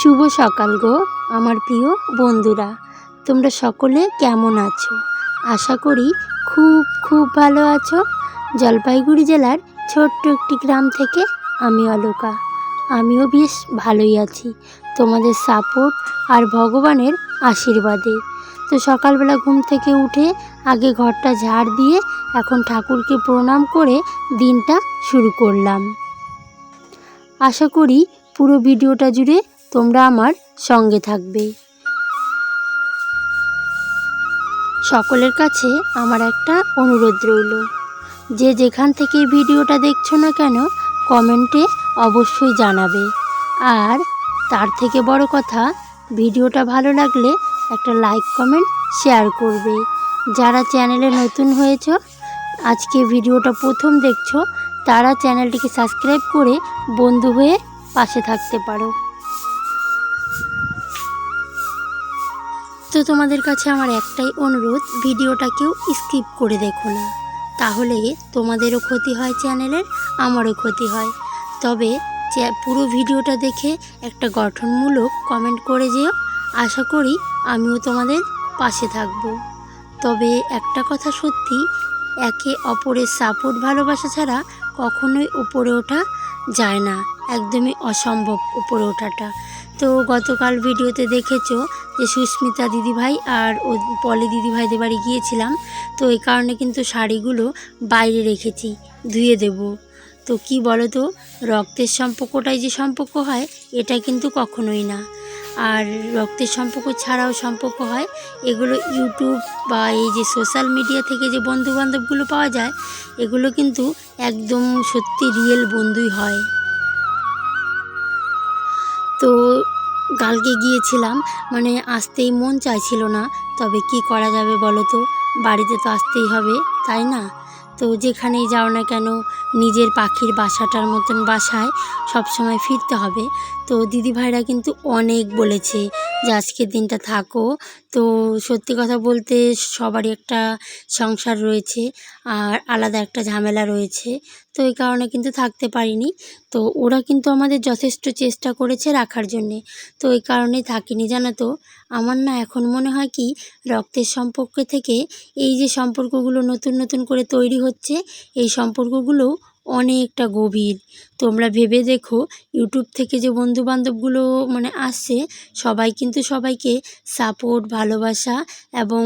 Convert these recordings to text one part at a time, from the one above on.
শুভ সকাল গো, আমার প্রিয় বন্ধুরা। তোমরা সকলে কেমন আছো? আশা করি খুব খুব ভালো আছো। জলপাইগুড়ি জেলার ছোট্ট একটি গ্রাম থেকে আমি অলোকা। আমিও বেশ ভালোই আছি, তোমাদের সাপোর্ট আর ভগবানের আশীর্বাদে। তো সকালবেলা ঘুম থেকে উঠে আগে ঘরটা ঝাড় দিয়ে এখন ঠাকুরকে প্রণাম করে দিনটা শুরু করলাম। আশা করি পুরো ভিডিওটা জুড়ে তোমরা আমার সঙ্গে থাকবে। সকলের কাছে আমার একটা অনুরোধ রইল। যে যেখান থেকে ভিডিওটা দেখছ না কেন, কমেন্টে অবশ্যই জানাবে। আর তার থেকে বড় কথা, ভিডিওটা ভালো লাগলে একটা লাইক, কমেন্ট, শেয়ার করবে। যারা চ্যানেলে নতুন হয়েছ, আজকে ভিডিওটা প্রথম দেখছ, তারা চ্যানেলটিকে সাবস্ক্রাইব করে বন্ধু হয়ে পাশে থাকতে পারো। তো তোমাদের কাছে আমার একটাই অনুরোধ, ভিডিওটা কেউ স্কিপ করে দেখো না। তাহলে তোমাদেরও ক্ষতি হয় চ্যানেলের, আমারও ক্ষতি হয়। তবে পুরো ভিডিওটা দেখে একটা গঠনমূলক কমেন্ট করে যেও। আশা করি আমিও তোমাদের পাশে থাকব। তবে একটা কথা সত্যি, একে অপরের সাপোর্ট ভালোবাসা ছাড়া কখনোই উপরে ওঠা যায় না। একদমই অসম্ভব উপরে ওঠাটা। তো গতকাল ভিডিওতে দেখেছ যে সুস্মিতা দিদিভাই আর ও পলি দিদিভাইদের বাড়ি গিয়েছিলাম, তো এই কারণে কিন্তু শাড়িগুলো বাইরে রেখেছি, ধুয়ে দেব। তো কি বলো তো রক্তের সম্পর্কটাই যে সম্পর্ক হয়, এটা কিন্তু কখনোই না। আর রক্তের সম্পর্ক ছাড়াও সম্পর্ক হয়, এগুলো ইউটিউব বা এই যে সোশ্যাল মিডিয়া থেকে যে বন্ধুবান্ধবগুলো পাওয়া যায়, এগুলো কিন্তু একদম সত্যি রিয়েল বন্ধুই হয়। কালকে গিয়েছিলাম মানে আসতেই মন চাইছিল না। তবে কি করা যাবে বলো তো? বাড়িতে তো আসতেই হবে, তাই না? তো যেখানেই যাও না কেন, নিজের পাখির বাসাটার মতন বাসায় সবসময় ফিরতে হবে। তো দিদিভাইরা কিন্তু অনেক বলেছে যে আজকের দিনটা থাকো। তো সত্যি কথা বলতে সবারই একটা সংসার রয়েছে আর আলাদা একটা ঝামেলা রয়েছে। তো এই কারণে কিন্তু থাকতে পারিনি। তো ওরা কিন্তু আমাদের যথেষ্ট চেষ্টা করেছে রাখার জন্যে। তো এই কারণেই থাকিনি, জানো তো। আমার না এখন মনে হয় কি, রক্তের সম্পর্ক থেকে এই যে সম্পর্কগুলো নতুন নতুন করে তৈরি হচ্ছে, এই সম্পর্কগুলো অনেকটা গভীর। তোমরা ভেবে দেখো, ইউটিউব থেকে যে বন্ধুবান্ধবগুলো মানে আসছে সবাই কিন্তু সবাইকে সাপোর্ট ভালোবাসা এবং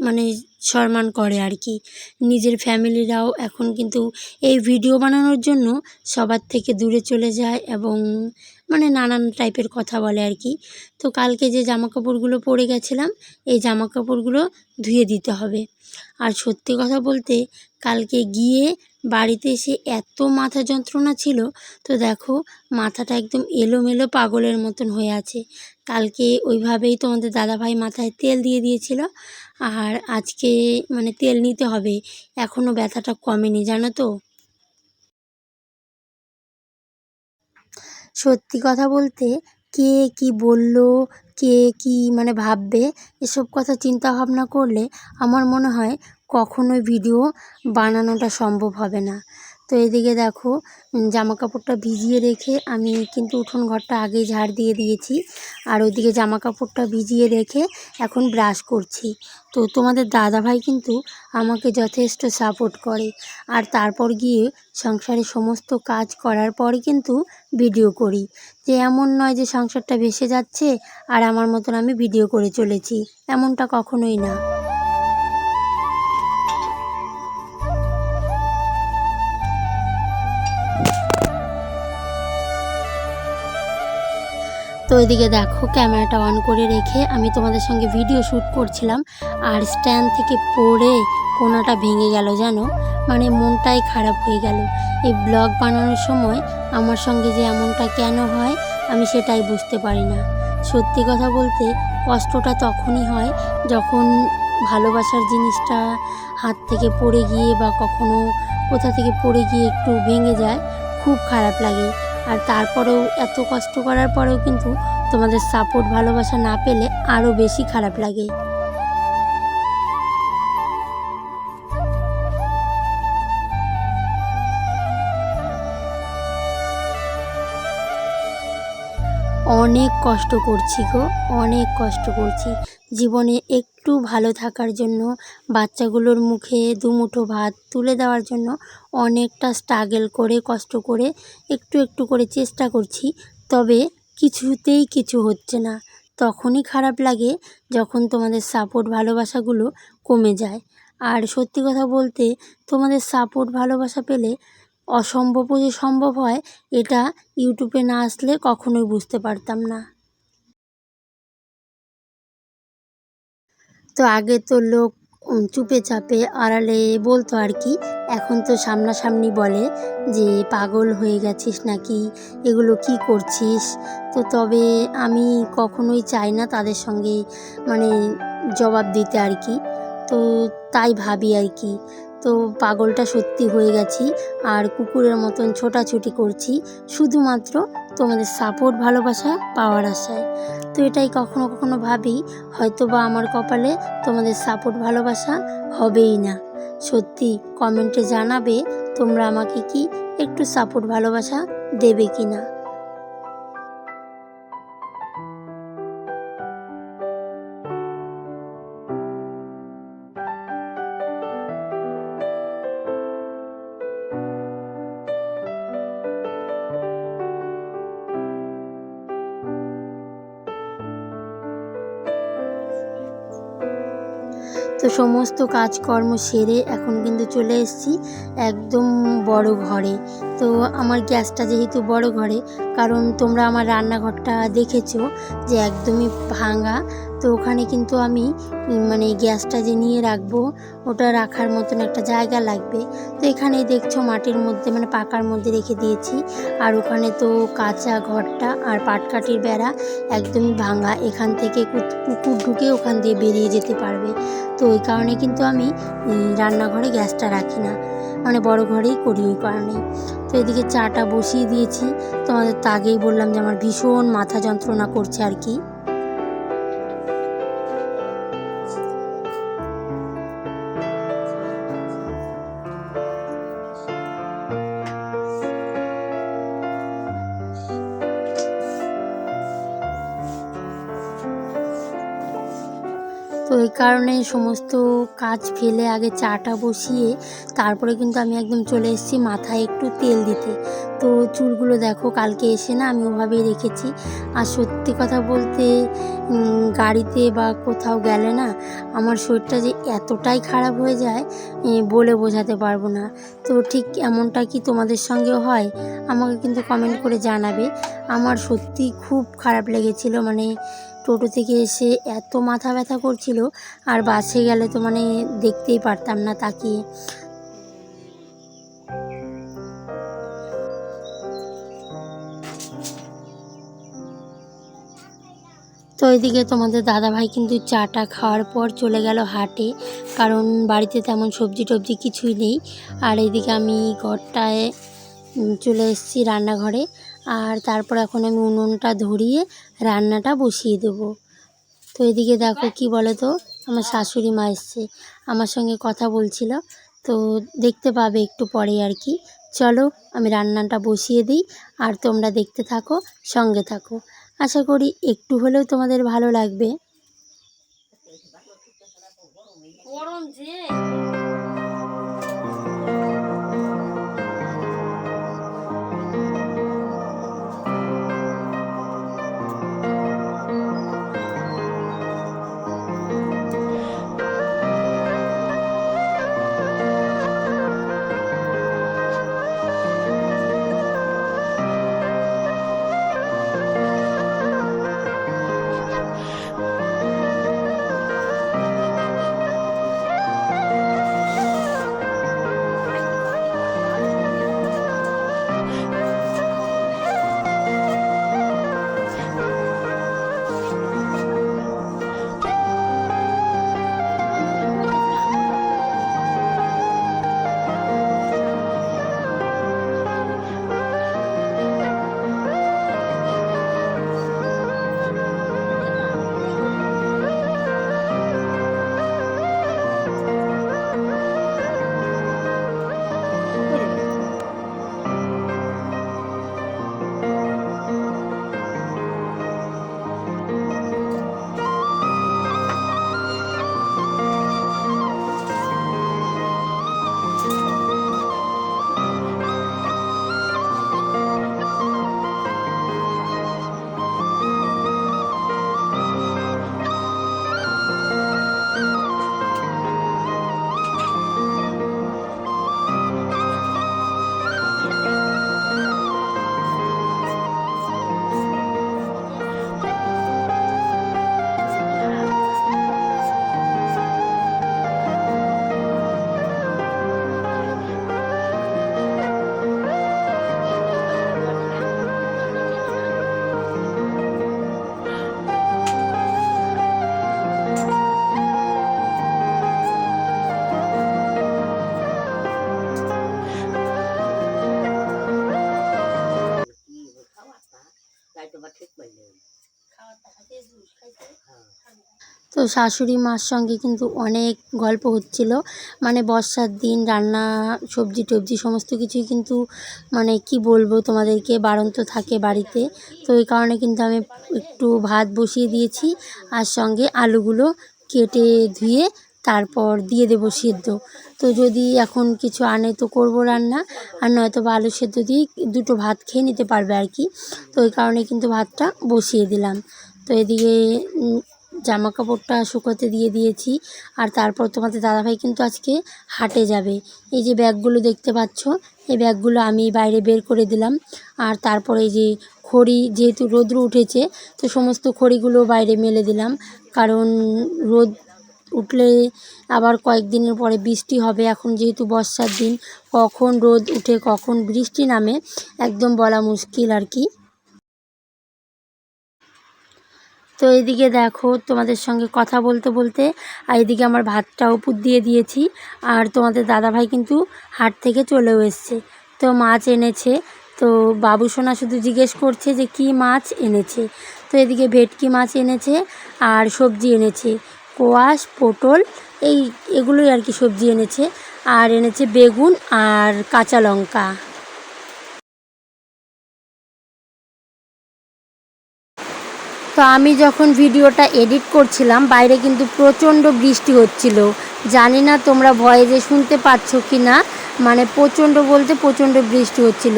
মানে সম্মান করে আর কি। নিজের ফ্যামিলিরাও এখন কিন্তু এই ভিডিও বানানোর জন্য সবার থেকে দূরে চলে যায় এবং মানে নানান টাইপের কথা বলে আর কি। তো কালকে যে জামা কাপড়গুলো পরে গেছিলাম, এই জামা কাপড়গুলো ধুয়ে দিতে হবে। আর সত্যি কথা বলতে কালকে গিয়ে বাড়িতে এসে এত মাথা যন্ত্রণা ছিল, তো দেখো মাথাটা একদম এলোমেলো পাগলের মতন হয়ে আছে। কালকে ওইভাবেই তোমাদের দাদাভাই মাথায় তেল দিয়ে দিয়েছিল, আর আজকে মানে তেল নিতে হবে এখনও ব্যথাটা কমেনি, জানো তো? সত্যি কথা বলতে কে কি বলল, কে কি মানে ভাববে, এসব কথা চিন্তা ভাবনা করলে আমার মনে হয় কখনোই ভিডিও বানানোটা সম্ভব হবে না। তো এদিকে দেখো জামা কাপড়টা ভিজিয়ে রেখে আমি কিন্তু উঠোন ঘরটা আগেই ঝাড় দিয়ে দিয়েছি। আর ওইদিকে জামা কাপড়টা ভিজিয়ে রেখে এখন ব্রাশ করছি। তো তোমাদের দাদাভাই কিন্তু আমাকে যথেষ্ট সাপোর্ট করে। আর তারপর গিয়ে সংসারে সমস্ত কাজ করার পরে কিন্তু ভিডিও করি। যে এমন নয় যে সংসারটা ভেসে যাচ্ছে আর আমার মতন আমি ভিডিও করে চলেছি, এমনটা কখনোই না। তো এদিকে দেখো, ক্যামেরাটা অন করে রেখে আমি তোমাদের সঙ্গে ভিডিও শ্যুট করছিলাম, আর স্ট্যান্ড থেকে পড়ে কোনাটা ভেঙে গেল জানো? মানে মনটাই খারাপ হয়ে গেল। এই ব্লগ বানানোর সময় আমার সঙ্গে যে এমনটা কেন হয়, আমি সেটাই বুঝতে পারি না। সত্যি কথা বলতে, কষ্টটা তখনই হয় যখন ভালোবাসার জিনিসটা হাত থেকে পড়ে গিয়ে বা কখনো কোথা থেকে পড়ে গিয়ে একটু ভেঙে যায়, খুব খারাপ লাগে। আর তারপরেও এত কষ্ট করার পরেও কিন্তু তোমাদের সাপোর্ট ভালোবাসা না পেলে আরও বেশি খারাপ লাগে। অনেক কষ্ট করছি গো, অনেক কষ্ট করছি। জীবনে একটু ভালো থাকার জন্য, বাচ্চাগুলোর মুখে দুমুঠো ভাত তুলে দেওয়ার জন্য অনেকটা স্ট্রাগল করে, কষ্ট করে একটু একটু করে চেষ্টা করছি, তবে কিছুতেই কিছু হচ্ছে না। তখনই খারাপ লাগে যখন তোমাদের সাপোর্ট ভালোবাসাগুলো কমে যায়। আর সত্যি কথা বলতে, তোমাদের সাপোর্ট ভালোবাসা পেলে অসম্ভবও যে সম্ভব হয়, এটা ইউটিউবে না আসলে কখনোই বুঝতে পারতাম না। তো আগে তো লোক চুপে চাপে, আড়ালে বলতো আর কি, এখন তো সামনাসামনি বলে যে, পাগল হয়ে গেছিস নাকি? এগুলো কি করছিস? তো তবে আমি কখনোই চাই না তাদের সঙ্গে মানে জবাব দিতে আর কি। তো তাই ভাবি আর কি। তো পাগলটা সত্যি হয়ে গেছি আর কুকুরের মতন ছোটাছুটি করছি, শুধুমাত্র তোমাদের সাপোর্ট ভালোবাসা পাওয়ার আশায়। তো এটাই কখনো কখনো ভাবি হয়তো বা আমার কপালে তোমাদের সাপোর্ট ভালোবাসা হবেই না। সত্যি কমেন্টে জানাবে তোমরা আমাকে কি একটু সাপোর্ট ভালোবাসা দেবে কি না তো সমস্ত কাজকর্ম সেরে এখন কিন্তু চলে এসেছি একদম বড় ঘরে। তো আমার গ্যাসটা যেহেতু বড় ঘরে, কারণ তোমরা আমার রান্নাঘরটা দেখেছ যে একদমই ভাঙা, তো ওখানে কিন্তু আমি মানে গ্যাসটা যে নিয়ে রাখব, ওটা রাখার মতন একটা জায়গা লাগবে। তো এখানে দেখছ মাটির মধ্যে মানে পাকার মধ্যে রেখে দিয়েছি, আর ওখানে তো কাঁচা ঘরটা আর পাটকাঠির বেড়া একদমই ভাঙা। এখান থেকে কুকুর ঢুকে ওখান দিয়ে বেরিয়ে যেতে পারবে। তো ওই কারণে কিন্তু আমি রান্নাঘরে গ্যাসটা রাখি না। মানে বড় ঘরেই করি ওই কারণে। তো এদিকে চাটা বসিয়ে দিয়েছি। তোমাদের তো আগেই বললাম যে আমার ভীষণ মাথা যন্ত্রণা করছে আর কি। কারণে সমস্ত কাজ ফেলে আগে চাটা বসিয়ে তারপরে কিন্তু আমি একদম চলে এসেছি মাথায় একটু তেল দিতে। তো চুলগুলো দেখো কালকে এসে না আমি ওভাবেই রেখেছি। আর সত্যি কথা বলতে গাড়িতে বা কোথাও গেলে না আমার শরীরটা যে এতটাই খারাপ হয়ে যায় বলে বোঝাতে পারব না। তো ঠিক এমনটা কি তোমাদের সঙ্গেও হয়? আমাকে কিন্তু কমেন্ট করে জানাবে। আমার সত্যি খুব খারাপ লেগেছিল মানে টোটো থেকে এসে এত মাথা ব্যথা করছিল আর বাসে গেলে তো মানে দেখতেই পারতাম না তাকিয়ে। তো এদিকে তোমাদের দাদাভাই কিন্তু চাটা খাওয়ার পর চলে গেল হাটে, কারণ বাড়িতে তেমন সবজি টবজি কিছুই নেই। আর এদিকে আমি ঘরটায় চলে এসেছি রান্নাঘরে। আর তারপর এখন আমি উনুনটা ধরিয়ে রান্নাটা বসিয়ে দেবো। তো এদিকে দেখো কি বলে তো আমার শাশুড়ি মা এসছে, আমার সঙ্গে কথা বলছিল, তো দেখতে পাবে একটু পরে আর কি। চলো আমি রান্নাটা বসিয়ে দিই আর তোমরা দেখতে থাকো, সঙ্গে থাকো। আশা করি একটু হলেও তোমাদের ভালো লাগবে। গরম যে। শাশুড়ি মার সঙ্গে কিন্তু অনেক গল্প হচ্ছিল। মানে বর্ষার দিন, রান্না, সবজি টবজি সমস্ত কিছুই কিন্তু মানে কি বলব তোমাদেরকে, বাড়ন্ত থাকে বাড়িতে। তো এই কারণে কিন্তু আমি একটু ভাত বসিয়ে দিয়েছি আর সঙ্গে আলুগুলো কেটে ধুয়ে তারপর দিয়ে দেবো সেদ্ধ। তো যদি এখন কিছু আনে তো করব রান্না, আর নয়তো বা আলু সেদ্ধ দিয়ে দুটো ভাত খেয়ে নিতে পারবে আর কি। তো ওই কারণে কিন্তু ভাতটা বসিয়ে দিলাম। তো এদিকে জামা কাপড়টা শুকোতে দিয়ে দিয়েছি। আর তারপর তোমাদের দাদাভাই কিন্তু আজকে হাটে যাবে। এই যে ব্যাগগুলো দেখতে পাচ্ছ, এই ব্যাগগুলো আমি বাইরে বের করে দিলাম। আর তারপরে এই যে খড়ি, যেহেতু রোদ্র উঠেছে, তো সমস্ত খড়িগুলো বাইরে মেলে দিলাম। কারণ রোদ উঠলে আবার কয়েকদিনের পরে বৃষ্টি হবে। এখন যেহেতু বর্ষার দিন, কখন রোদ উঠে, কখন বৃষ্টি নামে, একদম বলা মুশকিল আর কি। তো এদিকে দেখো তোমাদের সঙ্গে কথা বলতে বলতে, আর এদিকে আমার ভাতটা উপর দিয়ে দিয়েছি। আর তোমাদের দাদাভাই কিন্তু হাট থেকে চলেও এসছে। তো মাছ এনেছে। তো বাবু সোনা শুধু জিজ্ঞেস করছে যে কি মাছ এনেছে। তো এদিকে ভেটকি মাছ এনেছে আর সবজি এনেছে। কোয়াশ, পটল, এই এগুলোই আর কি সবজি এনেছে। আর এনেছে বেগুন আর কাঁচা লঙ্কা। তো আমি যখন ভিডিওটা এডিট করছিলাম, বাইরে কিন্তু প্রচণ্ড বৃষ্টি হচ্ছিল। জানি না তোমরা ভয়ে যে শুনতে পাচ্ছ কি না মানে প্রচণ্ড বলতে প্রচণ্ড বৃষ্টি হচ্ছিল।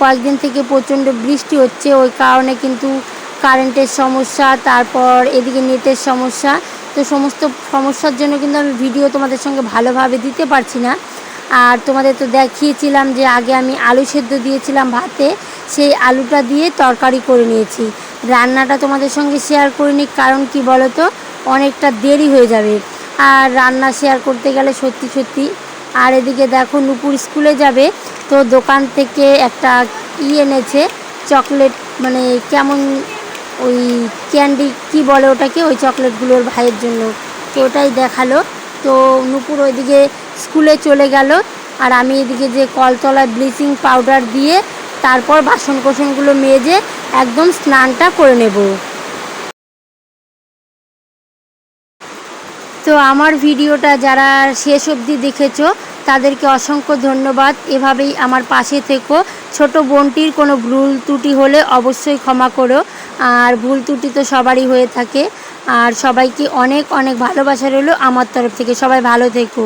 কয়েকদিন থেকে প্রচণ্ড বৃষ্টি হচ্ছে, ওই কারণে কিন্তু কারেন্টের সমস্যা, তারপর এদিকে নেটের সমস্যা। তো সমস্ত সমস্যার জন্য কিন্তু আমি ভিডিও তোমাদের সঙ্গে ভালোভাবে দিতে পারছি না। আর তোমাদের তো দেখিয়েছিলাম যে আগে আমি আলু সেদ্ধ দিয়েছিলাম ভাতে, সেই আলুটা দিয়ে তরকারি করে নিয়েছি। রান্নাটা তোমাদের সঙ্গে শেয়ার করিনি, কারণ কি বলো তো অনেকটা দেরি হয়ে যাবে। আর রান্না শেয়ার করতে গেলে সত্যি সত্যি। আর এদিকে দেখো নুপুর স্কুলে যাবে, তো দোকান থেকে একটা ই এনেছে চকলেট মানে কেমন ওই ক্যান্ডি কি বলে ওটাকে? ওই চকলেটগুলোর ভাইয়ের জন্য। তো ওটাই দেখাল। তো নুপুর ওইদিকে স্কুলে চলে গেল। আর আমি এদিকে যে কলতলায় ব্লিচিং পাউডার দিয়ে তারপর বাসন কোসনগুলো মেজে একদম স্নানটা করে নেব। তো আমার ভিডিওটা যারা শেষ অবধি দেখেছ, তাদেরকে অসংখ্য ধন্যবাদ। এভাবেই আমার পাশে থেকো। ছোট বোনটির কোনো ভুল ত্রুটি হলে অবশ্যই ক্ষমা করো। আর ভুল ত্রুটি তো সবারই হয়ে থাকে। আর সবাইকে অনেক অনেক ভালোবাসা রইল আমার তরফ থেকে। সবাই ভালো থেকো।